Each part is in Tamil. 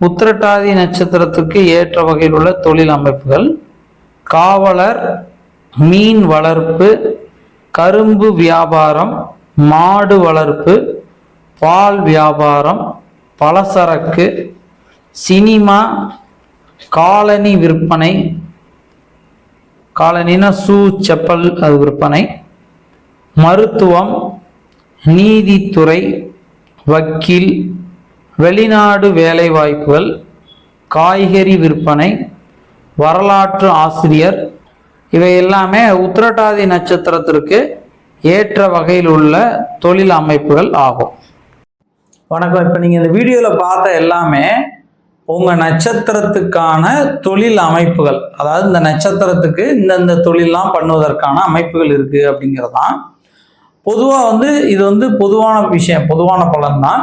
உத்திரட்டாதி நட்சத்திரத்துக்கு ஏற்ற வகையில் உள்ள தொழில் அமைப்புகள் காவலர் மீன் வளர்ப்பு கரும்பு வியாபாரம் மாடு வளர்ப்பு பால் வியாபாரம் பலசரக்கு சினிமா காலனி விற்பனை காலனினா ஷூ செப்பல் அது விற்பனை மருத்துவம் நீதித்துறை வக்கீல் வெளிநாடு வேலைவாய்ப்புகள் காய்கறி விற்பனை வரலாற்று ஆசிரியர் இவை எல்லாமே உத்திரட்டாதி நட்சத்திரத்திற்கு ஏற்ற வகையில் உள்ள தொழில் அமைப்புகள் ஆகும். வணக்கம். இப்போ நீங்கள் இந்த வீடியோவில் பார்த்த எல்லாமே உங்கள் நட்சத்திரத்துக்கான தொழில் அமைப்புகள். அதாவது இந்த நட்சத்திரத்துக்கு இந்தந்த தொழிலெலாம் பண்ணுவதற்கான அமைப்புகள் இருக்குது அப்படிங்கிறது தான் பொதுவாக வந்து இது வந்து பொதுவான விஷயம் பொதுவான பலன் தான்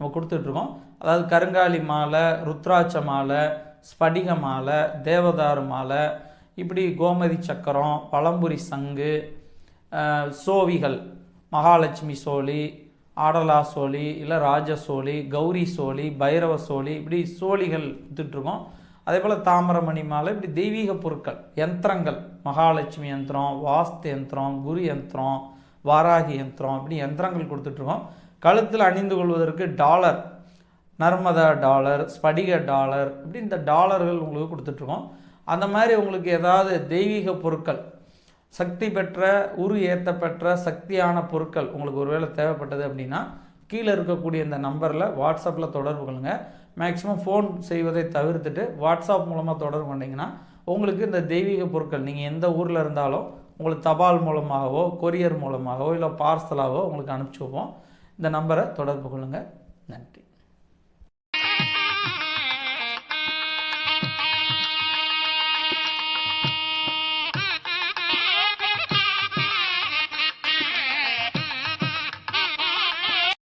நம்ம கொடுத்துட்ருக்கோம். அதாவது கருங்காலி மாலை ருத்ராட்ச மாலை ஸ்படிக மாலை தேவதாரு மாலை இப்படி கோமதி சக்கரம் பழம்புரி சங்கு சோவிகள் மகாலட்சுமி சோழி ஆடலா சோழி இல்லை ராஜ சோழி கௌரி சோழி பைரவ சோழி இப்படி சோழிகள் வித்துட்ருக்கோம். அதே போல் தாமிரமணி மாலை இப்படி தெய்வீக பொருட்கள் யந்திரங்கள் மகாலட்சுமி யந்திரம் வாஸ்து யந்திரம் குரு யந்திரம் வாராகி யந்திரம் இப்படி யந்திரங்கள் கொடுத்துட்ருக்கோம். கழுத்தில் அணிந்து கொள்வதற்கு டாலர் நர்மதா டாலர் ஸ்படிக டாலர் இப்படி இந்த டாலர்கள் உங்களுக்கு கொடுத்துட்ருக்கோம். அந்த மாதிரி உங்களுக்கு ஏதாவது தெய்வீக பொருட்கள் சக்தி பெற்ற உரு ஏற்ற பெற்ற சக்தியான பொருட்கள் உங்களுக்கு ஒருவேளை தேவைப்பட்டது அப்படின்னா கீழே இருக்கக்கூடிய இந்த நம்பரில் வாட்ஸ்அப்பில் தொடர்பு கொள்ளுங்கள் மேக்ஸிமம் ஃபோன் செய்வதை தவிர்த்துட்டு வாட்ஸ்அப் மூலமாக தொடர்பு கொண்டீங்கன்னா உங்களுக்கு இந்த தெய்வீக பொருட்கள் நீங்கள் எந்த ஊரில் இருந்தாலும் உங்களுக்கு தபால் மூலமாகவோ கொரியர் மூலமாகவோ இல்லை பார்சலாகவோ உங்களுக்கு அனுப்பிச்சி வைப்போம். இந்த நம்பரை தொடர்பு கொள்ளுங்கள் நன்றி.